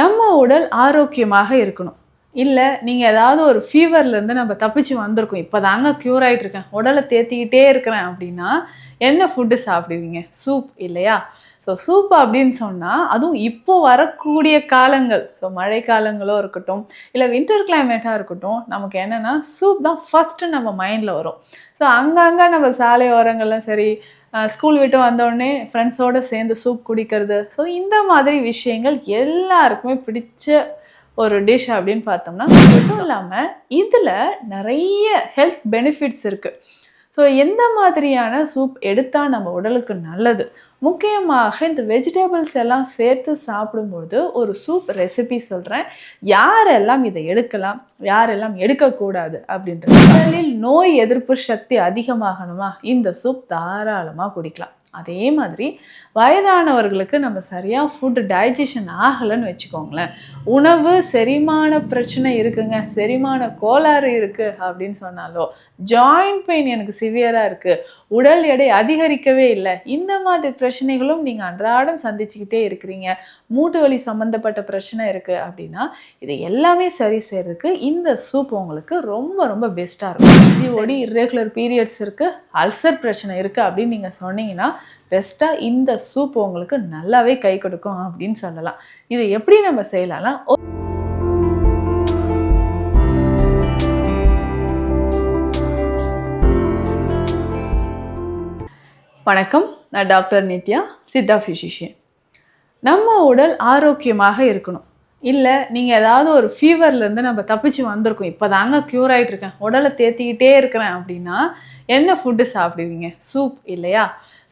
நம்ம உடல் ஆரோக்கியமாக இருக்கணும். இல்லை நீங்கள் ஏதாவது ஒரு ஃபீவர்லேருந்து நம்ம தப்பிச்சு வந்திருக்கோம். இப்போ தாங்க க்யூர் ஆகிட்டு இருக்கேன். உடலை தேத்திக்கிட்டே இருக்கிறேன் அப்படின்னா என்ன ஃபுட்டு சாப்பிடுவீங்க? சூப் இல்லையா? ஸோ சூப் அப்படின்னு சொன்னால் அதுவும் இப்போ வரக்கூடிய காலங்கள். ஸோ மழை காலங்களோ இருக்கட்டும் இல்லை வின்டர் கிளைமேட்டாக இருக்கட்டும் நமக்கு என்னென்னா சூப் தான் ஃபஸ்ட்டு நம்ம மைண்டில் வரும். ஸோ அங்கங்கே நம்ம சாலை ஓரங்கள்லாம் சரி ஸ்கூல் விட்டு வந்தோடனே ஃப்ரெண்ட்ஸோடு சேர்ந்து சூப் குடிக்கிறது. ஸோ இந்த மாதிரி விஷயங்கள் எல்லாருக்குமே பிடிச்ச ஒரு டிஷ் அப்படின்னு பார்த்தோம்னா மட்டும் இல்லாமல் இதில் நிறைய ஹெல்த் பெனிஃபிட்ஸ் இருக்குது ஸோ எந்த மாதிரியான சூப் எடுத்தால் நம்ம உடலுக்கு நல்லது? முக்கியமாக இந்த வெஜிடபிள்ஸ் எல்லாம் சேர்த்து சாப்பிடும்போது ஒரு சூப் ரெசிபி சொல்கிறேன் யாரெல்லாம் இதை எடுக்கலாம்? யாரெல்லாம் எடுக்கக்கூடாது? அப்படின்றது உடலில் நோய் எதிர்ப்பு சக்தி அதிகமாகணுமா? இந்த சூப் தாராளமாக குடிக்கலாம். அதே மாதிரி வயதானவர்களுக்கு நம்ம சரியாக ஃபுட்டு டைஜஷன் ஆகலைன்னு வச்சுக்கோங்களேன். உணவு செரிமான பிரச்சனை இருக்குங்க. செரிமான கோளாறு இருக்குது அப்படின்னு சொன்னாலோ ஜாயிண்ட் பெயின் எனக்கு சிவியராக இருக்குது உடல் எடை அதிகரிக்கவே இல்லை. இந்த மாதிரி பிரச்சனைகளும் நீங்கள் அன்றாடம் சந்திச்சுக்கிட்டே இருக்கிறீங்க. மூட்டு வலி சம்மந்தப்பட்ட பிரச்சனை இருக்குது அப்படின்னா இது எல்லாமே சரி செய்யறதுக்கு இந்த சூப் உங்களுக்கு ரொம்ப ரொம்ப பெஸ்ட்டாக இருக்கும். பிசிஓடி இர்ரெகுலர் பீரியட்ஸ் இருக்குது அல்சர் பிரச்சனை இருக்குது அப்படின்னு நீங்கள் சொன்னீங்கன்னா பெஸ்ட்டாக இந்த சூப் உங்களுக்கு நல்லாவே கை கொடுக்கும் அப்படின்னு சொல்லலாம். இது எப்படி நம்ம செய்யலாம்னா வணக்கம். நான் டாக்டர் நித்யா சித்தா ஃபிசிஷியன் நம்ம உடல் ஆரோக்கியமாக இருக்கணும். இல்லை நீங்கள் ஏதாவது ஒரு ஃபீவர்லேருந்து நம்ம தப்பிச்சு வந்திருக்கோம். இப்போ தாங்க க்யூர் ஆகிட்டு இருக்கேன் உடலை தேத்திக்கிட்டே இருக்கிறேன் அப்படின்னா என்ன ஃபுட்டு சாப்பிடுவீங்க? சூப் இல்லையா?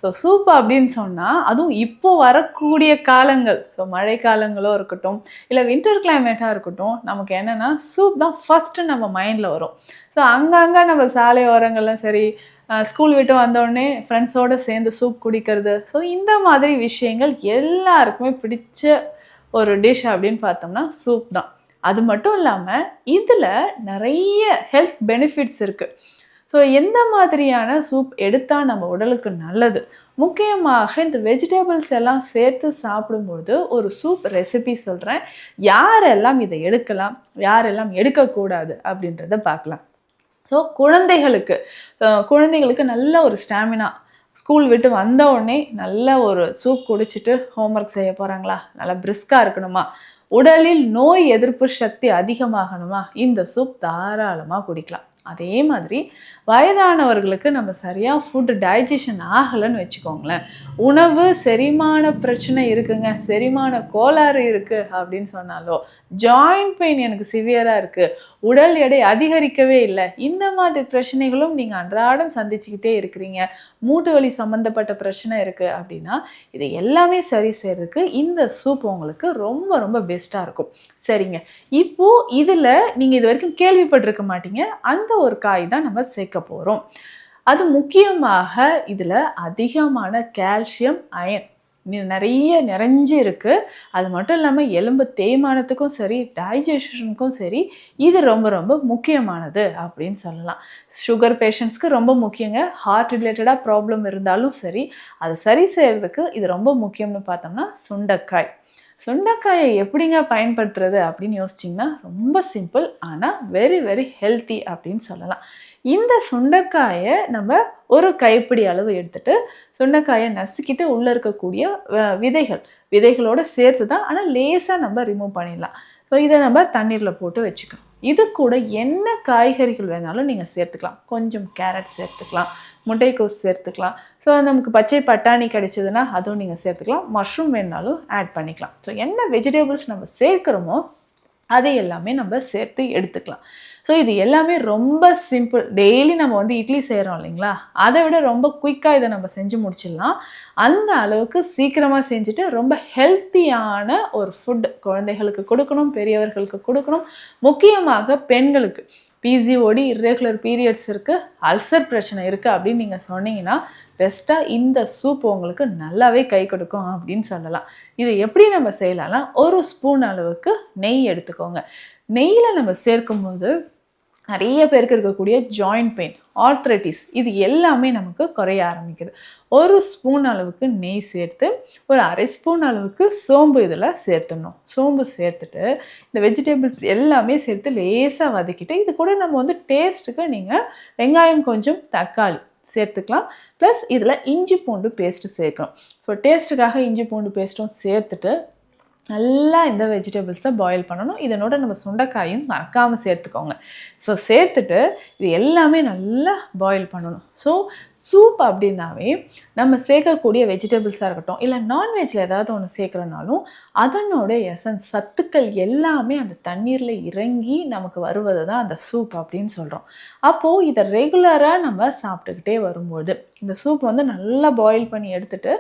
ஸோ சூப் அப்படின்னு சொன்னால் அதுவும் இப்போ வரக்கூடிய காலங்கள். ஸோ மழை காலங்களோ இருக்கட்டும் இல்லை வின்டர் கிளைமேட்டாக இருக்கட்டும் நமக்கு என்னென்னா சூப் தான் ஃபஸ்ட்டு நம்ம மைண்டில் வரும். ஸோ அங்கங்கே நம்ம சாலை ஓரங்கள்லாம் சரி ஸ்கூல் விட்டு வந்தோடனே ஃப்ரெண்ட்ஸோடு சேர்ந்து சூப் குடிக்கிறது. ஸோ இந்த மாதிரி விஷயங்கள் எல்லாருக்குமே பிடிச்ச ஒரு டிஷ் அப்படின்னு பார்த்தோம்னா சூப் தான். அது மட்டும் இல்லாமல் இதில் நிறைய ஹெல்த் பெனிஃபிட்ஸ் இருக்குது ஸோ எந்த மாதிரியான சூப் எடுத்தால் நம்ம உடலுக்கு நல்லது? முக்கியமாக இந்த வெஜிடபிள்ஸ் எல்லாம் சேர்த்து சாப்பிடும்போது ஒரு சூப் ரெசிபி சொல்கிறேன் யாரெல்லாம் இதை எடுக்கலாம் யாரெல்லாம் எடுக்கக்கூடாது அப்படின்றத பார்க்கலாம். ஸோ குழந்தைகளுக்கு குழந்தைகளுக்கு நல்ல ஒரு ஸ்டாமினா ஸ்கூல் விட்டு வந்த உடனே நல்ல ஒரு சூப் குடிச்சிட்டு ஹோம்ஒர்க் செய்ய போகிறாங்களா நல்லா பிரிஸ்காக இருக்கணுமா? உடலில் நோய் எதிர்ப்பு சக்தி அதிகமாகணுமா? இந்த சூப் தாராளமாக குடிக்கலாம். அதே மாதிரி வயதானவர்களுக்கு நம்ம சரியாக ஃபுட்டு டைஜஷன் ஆகலைன்னு வச்சுக்கோங்களேன். உணவு செரிமான பிரச்சனை இருக்குங்க. செரிமான கோளாறு இருக்குது அப்படின்னு சொன்னாலோ ஜாயிண்ட் பெயின் எனக்கு சிவியராக இருக்குது உடல் எடை அதிகரிக்கவே இல்லை. இந்த மாதிரி பிரச்சனைகளும் நீங்கள் அன்றாடம் சந்திச்சுக்கிட்டே இருக்கிறீங்க. மூட்டு வலி சம்மந்தப்பட்ட பிரச்சனை இருக்குது அப்படின்னா இது எல்லாமே சரி செய்கிறதுக்கு இந்த சூப் உங்களுக்கு ரொம்ப ரொம்ப பெஸ்ட்டாக இருக்கும். சரிங்க. இப்போது இதில் நீங்கள் இது வரைக்கும் கேள்விப்பட்டிருக்க மாட்டீங்க. அந்த ஒரு காய் தான் நம்ம சேர்க்க போகிறோம் அது முக்கியமாக இதில் அதிகமான கால்சியம் அயன் நிறைய நிறைஞ்சு இருக்குது அது மட்டும் இல்லாமல் எலும்பு தேய்மானத்துக்கும் சரி டைஜஷனுக்கும் சரி இது ரொம்ப ரொம்ப முக்கியமானது அப்படின்னு சொல்லலாம். சுகர் பேஷண்ட்ஸ்க்கு ரொம்ப முக்கியங்க. ஹார்ட் ரிலேட்டடாக ப்ராப்ளம் இருந்தாலும் சரி அதை சரி செய்கிறதுக்கு இது ரொம்ப முக்கியம்னு பார்த்தோம்னா சுண்டைக்காய். சுண்டைக்காயை எப்படிங்க பயன்படுத்துறது அப்படின்னு யோசிச்சிங்கன்னா ரொம்ப சிம்பிள் ஆனால் வெரி வெரி ஹெல்த்தி அப்படின்னு சொல்லலாம். இந்த சுண்டைக்காயை நம்ம ஒரு கைப்பிடி அளவு எடுத்துட்டு சுண்டைக்காயை நசுக்கிட்டு உள்ளே இருக்கக்கூடிய விதைகள் விதைகளோடு சேர்த்து தான் ஆனால் லேசாக நம்ம ரிமூவ் பண்ணிடலாம். ஸோ இதை நம்ம தண்ணீரில் போட்டு வச்சுக்கணும். இது கூட என்ன காய்கறிகள் வேணாலும் நீங்கள் சேர்த்துக்கலாம். கொஞ்சம் கேரட் சேர்த்துக்கலாம் முட்டைக்கோஸ் சேர்த்துக்கலாம் ஸோ நமக்கு பச்சை பட்டாணி கிடைச்சதுன்னா அதுவும் நீங்கள் சேர்த்துக்கலாம். மஷ்ரூம் வேணாலும் ஆட் பண்ணிக்கலாம். ஸோ என்ன வெஜிடபிள்ஸ் நம்ம சேர்க்குறோமோ அதை எல்லாமே நம்ம சேர்த்து எடுத்துக்கலாம். ஸோ இது எல்லாமே ரொம்ப சிம்பிள் டெய்லி நம்ம வந்து இட்லி செய்கிறோம் இல்லைங்களா? அதை விட ரொம்ப குயிக்காக இதை நம்ம செஞ்சு முடிச்சிடலாம். அந்த அளவுக்கு சீக்கிரமாக செஞ்சுட்டு ரொம்ப ஹெல்த்தியான ஒரு ஃபுட் குழந்தைகளுக்கு கொடுக்கணும் பெரியவர்களுக்கு கொடுக்கணும். முக்கியமாக பெண்களுக்கு. பிசிஓடி இர்ரெகுலர் பீரியட்ஸ் இருக்குது அல்சர் பிரச்சனை இருக்குது அப்படின்னு நீங்கள் சொன்னீங்கன்னா பெஸ்ட்டாக இந்த சூப் உங்களுக்கு நல்லாவே கை கொடுக்கும் அப்படின்னு சொல்லலாம். இதை எப்படி நம்ம செய்யலாம்னா ஒரு ஸ்பூன் அளவுக்கு நெய் எடுத்துக்கோங்க. நெய்யில் நம்ம சேர்க்கும்போது நிறைய பேருக்கு இருக்கக்கூடிய ஜாயிண்ட் பெயின் ஆர்த்ரைட்டிஸ் இது எல்லாமே நமக்கு குறைய ஆரம்பிக்குது. ஒரு ஸ்பூன் அளவுக்கு நெய் சேர்த்து ஒரு அரை ஸ்பூன் அளவுக்கு சோம்பு இதில் சேர்த்துடணும். சோம்பு சேர்த்துட்டு இந்த வெஜிடபிள்ஸ் எல்லாமே சேர்த்து லேசாக வதக்கிட்டு இது கூட நம்ம வந்து டேஸ்ட்டுக்கு நீங்கள் வெங்காயம் கொஞ்சம் தக்காளி சேர்த்துக்கலாம். ப்ளஸ் இதில் இஞ்சி பூண்டு பேஸ்ட்டு சேர்க்கணும். ஸோ டேஸ்ட்டுக்காக இஞ்சி பூண்டு பேஸ்ட்டும் சேர்த்துட்டு நல்லா இந்த வெஜிடபிள்ஸை பாயில் பண்ணணும். இதனோட நம்ம சுண்டைக்காயும் மறக்காமல் சேர்த்துக்கோங்க. ஸோ சேர்த்துட்டு இது எல்லாமே நல்லா பாயில் பண்ணணும். ஸோ சூப் அப்படின்னாவே நம்ம சேர்க்கக்கூடிய வெஜிடபிள்ஸாக இருக்கட்டும் இல்லை நான்வெஜ்ஜில் ஏதாவது ஒன்று சேர்க்குறனாலும் அதனோட எசன்ஸ் சத்துக்கள் எல்லாமே அந்த தண்ணீரில் இறங்கி நமக்கு வருவது தான் அந்த சூப் அப்படின்னு சொல்கிறோம் அப்போது இதை ரெகுலராக நம்ம சாப்பிட்டுக்கிட்டே வரும்போது இந்த சூப் வந்து நல்லா பாயில் பண்ணி எடுத்துட்டு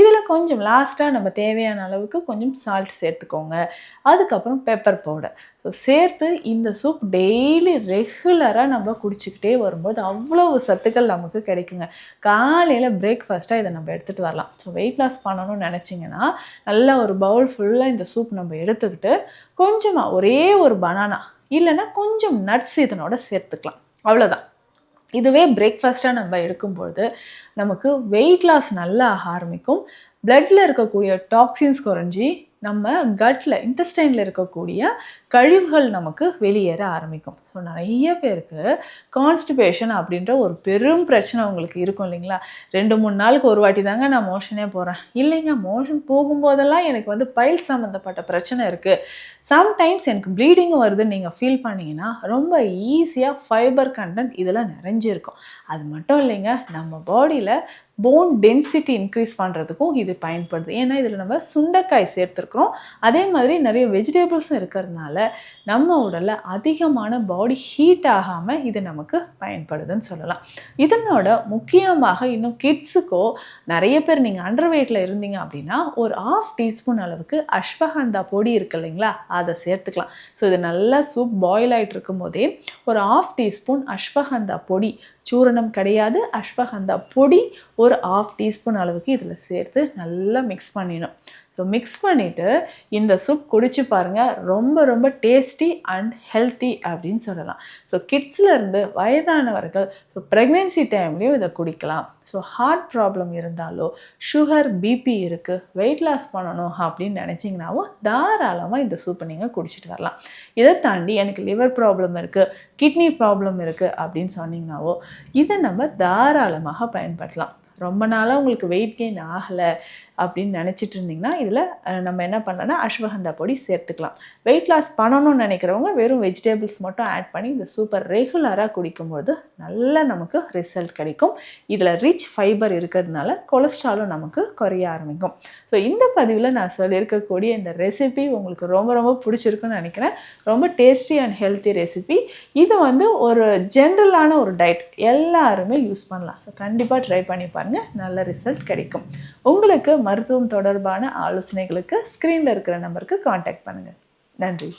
இதில் கொஞ்சம் லாஸ்ட்டாக நம்ம தேவையான அளவுக்கு கொஞ்சம் சால்ட் சேர்த்துக்கோங்க. அதுக்கப்புறம் பெப்பர் பவுடர் ஸோ சேர்த்து இந்த சூப் டெய்லி ரெகுலராக நம்ம குடிச்சிக்கிட்டே வரும்போது அவ்வளவு சத்துக்கள் நமக்கு கிடைக்குங்க. காலையில் பிரேக்ஃபாஸ்ட்டாக இதை நம்ம எடுத்துகிட்டு வரலாம். ஸோ வெயிட் லாஸ் பண்ணணும்னு நினச்சிங்கன்னா நல்லா ஒரு பவுல் ஃபுல்லாக இந்த சூப் நம்ம எடுத்துக்கிட்டு கொஞ்சமாக ஒரே ஒரு பனானா இல்லைன்னா கொஞ்சம் நட்ஸ் இதனோட சேர்த்துக்கலாம். அவ்வளோதான் இதுவே பிரேக்ஃபாஸ்ட்டாக நம்ம எடுக்கும்பொழுது நமக்கு வெயிட் லாஸ் நல்லா ஆக ஆரம்பிக்கும் பிளட்டில் இருக்கக்கூடிய டாக்ஸின்ஸ் குறைஞ்சி நம்ம கட்டில் இன்டெஸ்டைனில் இருக்கக்கூடிய கழிவுகள் நமக்கு வெளியேற ஆரம்பிக்கும். ஸோ நிறைய பேருக்கு கான்ஸ்டிபேஷன் அப்படின்ற ஒரு பெரும் பிரச்சனை உங்களுக்கு இருக்கும் இல்லைங்களா? ரெண்டு மூணு நாளுக்கு ஒரு வாட்டி தாங்க நான் மோஷனே போகிறேன் இல்லைங்க மோஷன் போகும்போதெல்லாம் எனக்கு வந்து பைல் சம்மந்தப்பட்ட பிரச்சனை இருக்குது சம்டைம்ஸ் எனக்கு ப்ளீடிங்கும் வருதுன்னு நீங்கள் ஃபீல் பண்ணிங்கன்னா ரொம்ப ஈஸியாக ஃபைபர் கண்டென்ட் இதில் நிறைஞ்சிருக்கும். அது மட்டும் இல்லைங்க நம்ம பாடியில் போன் டென்சிட்டி இன்க்ரீஸ் பண்ணுறதுக்கும் இது பயன்படுது. ஏன்னா இதில் நம்ம சுண்டைக்காய் சேர்த்துருக்குறோம். அதே மாதிரி நிறைய வெஜிடபிள்ஸும் இருக்கிறதுனால நம்ம உடலில் அதிகமான பாடி ஹீட் ஆகாமல் இது நமக்கு பயன்படுதுன்னு சொல்லலாம். இதனோட முக்கியமாக இன்னும் கிட்ஸுக்கோ நிறைய பேர் நீங்கள் அண்டர் வெயிட்டில் இருந்தீங்க அப்படின்னா ஒரு ஆஃப் டீஸ்பூன் அளவுக்கு அஸ்வகந்தா பொடி இருக்கு இல்லைங்களா? அதை சேர்த்துக்கலாம். ஸோ இது நல்லா சூப் பாயில் ஆகிட்டு இருக்கும் போதே ஒரு ஆஃப் டீஸ்பூன் அஸ்வகந்தா பொடி. சூரணம் கிடையாது. அஸ்வகந்தா பொடி ஒரு ஆஃப் டீஸ்பூன் அளவுக்கு இதில் சேர்த்து நல்லா மிக்ஸ் பண்ணிடணும். ஸோ மிக்ஸ் பண்ணிவிட்டு இந்த சூப் குடிச்சு பாருங்கள் ரொம்ப ரொம்ப டேஸ்டி அண்ட் ஹெல்த்தி அப்படின்னு சொல்லலாம். ஸோ கிட்ஸ்லேருந்து வயதானவர்கள் ஸோ ப்ரெக்னென்சி டைம்லேயும் இதை குடிக்கலாம். ஸோ ஹார்ட் ப்ராப்ளம் இருந்தாலோ சுகர் பிபி இருக்குது வெயிட் லாஸ் பண்ணணும் அப்படின்னு நினச்சிங்கனாவும் தாராளமாக இந்த சூப்பை நீங்கள் குடிச்சிட்டு வரலாம். இதை தாண்டி எனக்கு லிவர் ப்ராப்ளம் இருக்குது கிட்னி ப்ராப்ளம் இருக்குது அப்படின்னு சொன்னிங்கனாவோ இதை நம்ம தாராளமாக பயன்படுத்தலாம். ரொம்ப நாளாக உங்களுக்கு வெயிட் கெயின் ஆகலை அப்படின்னு நினச்சிட்டு இருந்தீங்கன்னா இதில் நம்ம என்ன பண்ணலாம்னா அஸ்வகந்தா பொடி சேர்த்துக்கலாம். வெயிட் லாஸ் பண்ணணும்னு நினைக்கிறவங்க வெறும் வெஜிடபிள்ஸ் மட்டும் ஆட் பண்ணி இந்த சூப்பர் ரெகுலராக குடிக்கும்போது நல்ல நமக்கு ரிசல்ட் கிடைக்கும். இதில் ரிச் ஃபைபர் இருக்கிறதுனால கொலஸ்ட்ராலும் நமக்கு குறைய ஆரம்பிக்கும். ஸோ இந்த பதிவில் நான் சொல்லியிருக்கக்கூடிய இந்த ரெசிபி உங்களுக்கு ரொம்ப ரொம்ப பிடிச்சிருக்குன்னு நினைக்கிறேன். ரொம்ப டேஸ்டி அண்ட் ஹெல்த்தி ரெசிபி இது வந்து ஒரு ஜென்ரலான ஒரு டயட் எல்லாருமே யூஸ் பண்ணலாம். ஸோ கண்டிப்பாக ட்ரை பண்ணி பாருங்கள் நல்ல ரிசல்ட் கிடைக்கும். உங்களுக்கு மருத்துவம் தொடர்பான ஆலோசனைகளுக்கு ஸ்க்ரீனில் இருக்கிற நம்பருக்கு காண்டாக்ட் பண்ணுங்கள் நன்றி.